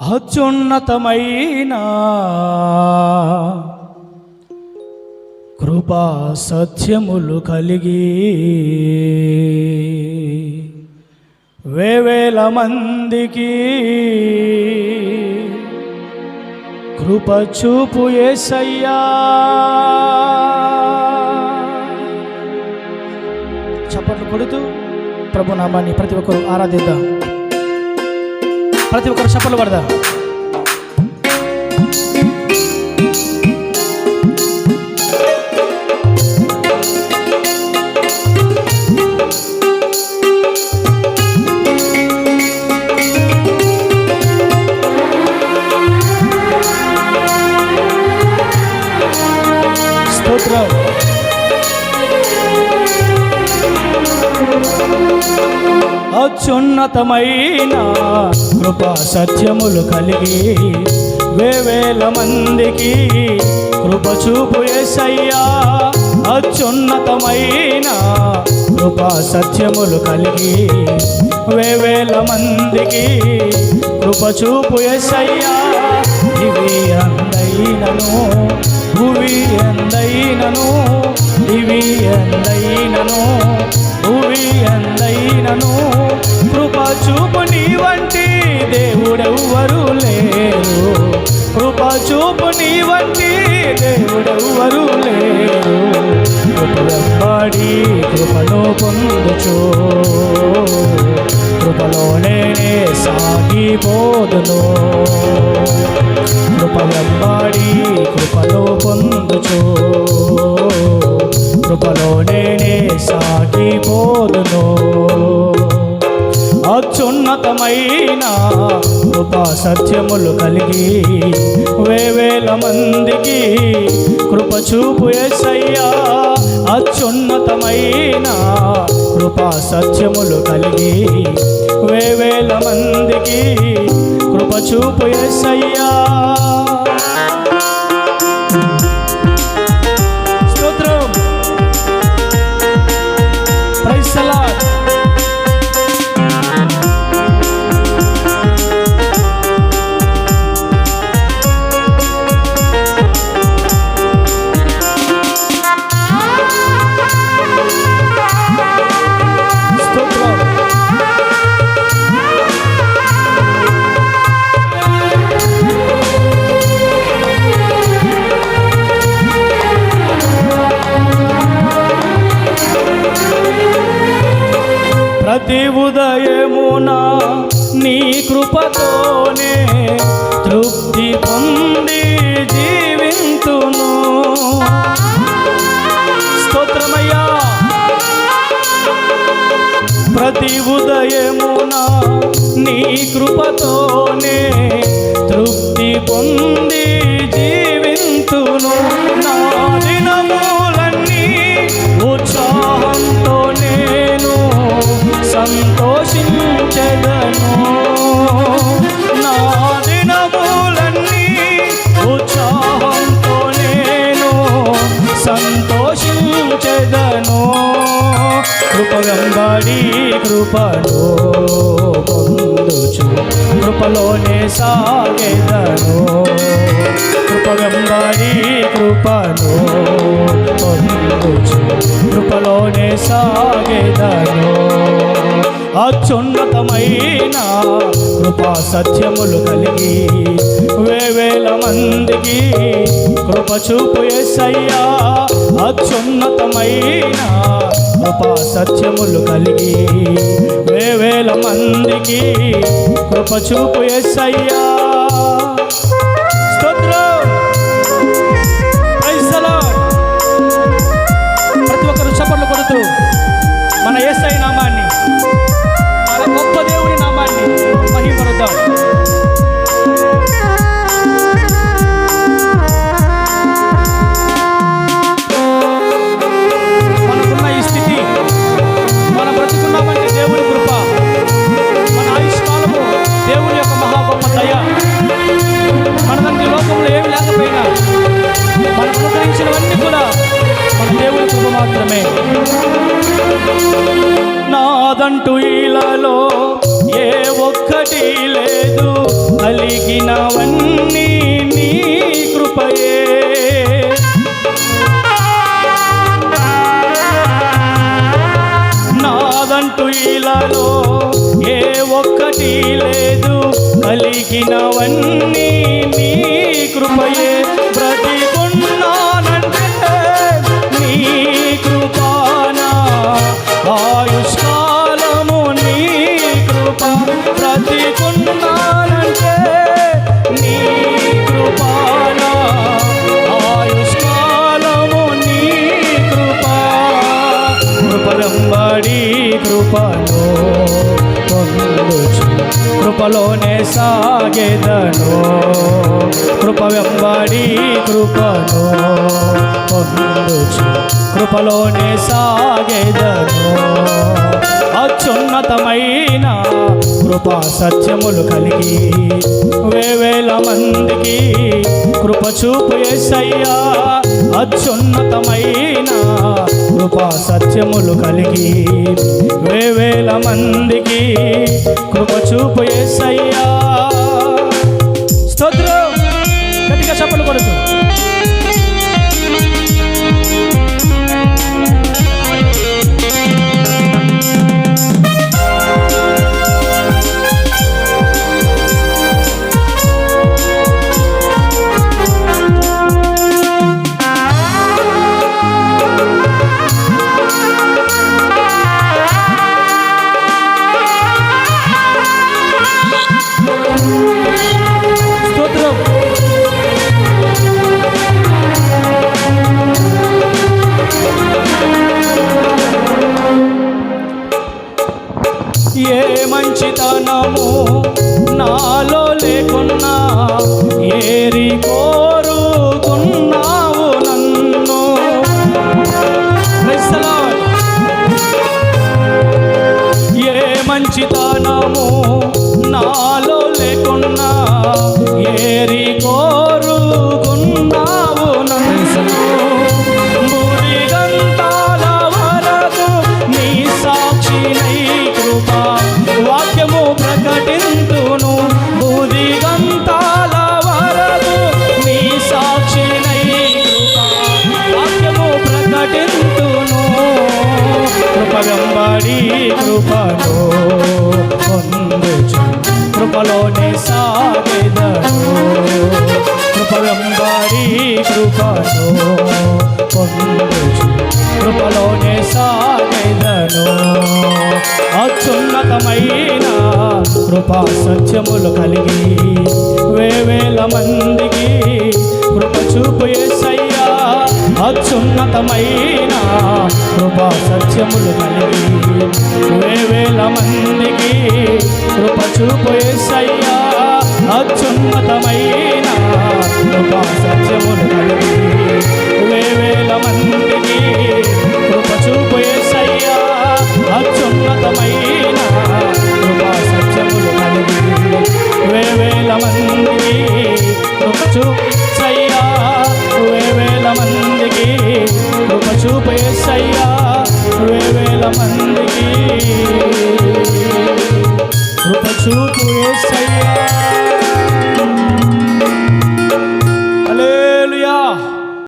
అత్యున్నతమైన కృపా సత్యములు కలిగి వేవేల మందికి కృప చూపు ఏసయ్యా. చప్పట్లు కొడుతూ ప్రభునామాన్ని ప్రతి ఒక్కరు ఆరాధిద్దాం. ప్రతి ఒక్కరు చప్పలు పడదాం అత్యున్నతమైన కృపా సత్యములు కలిగి వేవేల మందికి కృప చూపు ఎసయ్యా అత్యున్నతమైన కృపా సత్యములు కలిగి వేవేల మందికి కృప చూపు ఎసయ్యా ఇవి అందైనను భువి ఎందైనను ఇవి ఎందైనను భువి ఎందైనను కృప నీ వంటి దేవుడెవ్వరు లేరు. కృప చూపు నీ వంటి దేవుడెవ్వరు లేరు. కృపడి వెంబడి కృపను పొందుచు. కృపలోనే సాగిపోదును. కృప వెంబడి కృపలో పొందుచు. కృపలోనే సాగిపోదును. అత్యున్నతమైన కృపా సత్యములు కలిగి వేవేల మందికి కృప చూపు ఎసయ్యా అత్యున్నతమైన కృపా సత్యములు కలిగి వేవేల మందికి కృప చూపు ఎసయ్యా ప్రతి ఉదయమున నీ కృపతోనే తృప్తి పొంది జీవింతును. స్తోత్రమయ్యా. ప్రతి ఉదయమున నీ కృపతోనే తృప్తి పొంది జీవింతును. నా దినములన్నీ సంతోషించగను నా దినములన్నీ ఉత్సాహంతో నేను సంతోషించగను కృప వెంబడి కృపలో పొందుచు. కృపలోనే సాగెదను. కృప వెంబడి కృపలో పొందుచు. కృపలోనే సాగెదను. అత్యున్నతమైన కృపా సత్యములు కలిగి వేవేల మందికి కృప చూపు ఎస్సయ్యా అత్యున్నతమైన కృపా సత్యములు కలిగి వేవేల మందికి కృప చూపు ఎస్సయ్యా అంటూ ఇలాలో ఏ ఒక్కటి లేదు. అలిగినవన్నీ నీ కృపయే. నాదంటూ ఇలాలో ఏ ఒక్కటి లేదు. అలిగినవన్నీ నీ కృపయే. బ్రతికున్నానంటే నీ కృపానా ఆయుష్కాలము నీ కృప. కృపలంబడి కృపలో కృపలోనే సాగేదను. కృప వెంబడి కృపను పొందుచు. కృపలోనే సాగేదను. అత్యున్నతమైన కృపా సత్యములు కలిగి వేవేల మందికి కృప చూపు ఎసయ్యా అత్యున్నతమైన కృపా సత్యములు కలిగి వేవేల మందికి కృప చూపు ఎసయ్యా స్తోత్రం గట్టిగా చెప్పలు కొడుతూ మంచితనము నాలో కృపలోనే సాగెదను కృప వెంబడి పొందుచు కృపలోనే సాగెదను అత్యున్నతమైన కృపా సత్యములు కలిగి వేవేల మందికి కృప చూపు యేసయ్యా అత్యున్నతమైన కృపా సత్యములు కలిగి వేవేల మందికి కృప చూపేసయ్యా అత్యున్నతమైన కృపా సత్యములు కలిగి వేవేల మందికి కృప చూపేసయ్యా అత్యున్నతమైన కృపా సత్యములు కలిగి వేవేల మందికి కృప చూపయ్యా వేల మందికి కృప చూపేసయ్యా వేల మందికి కృప చూపు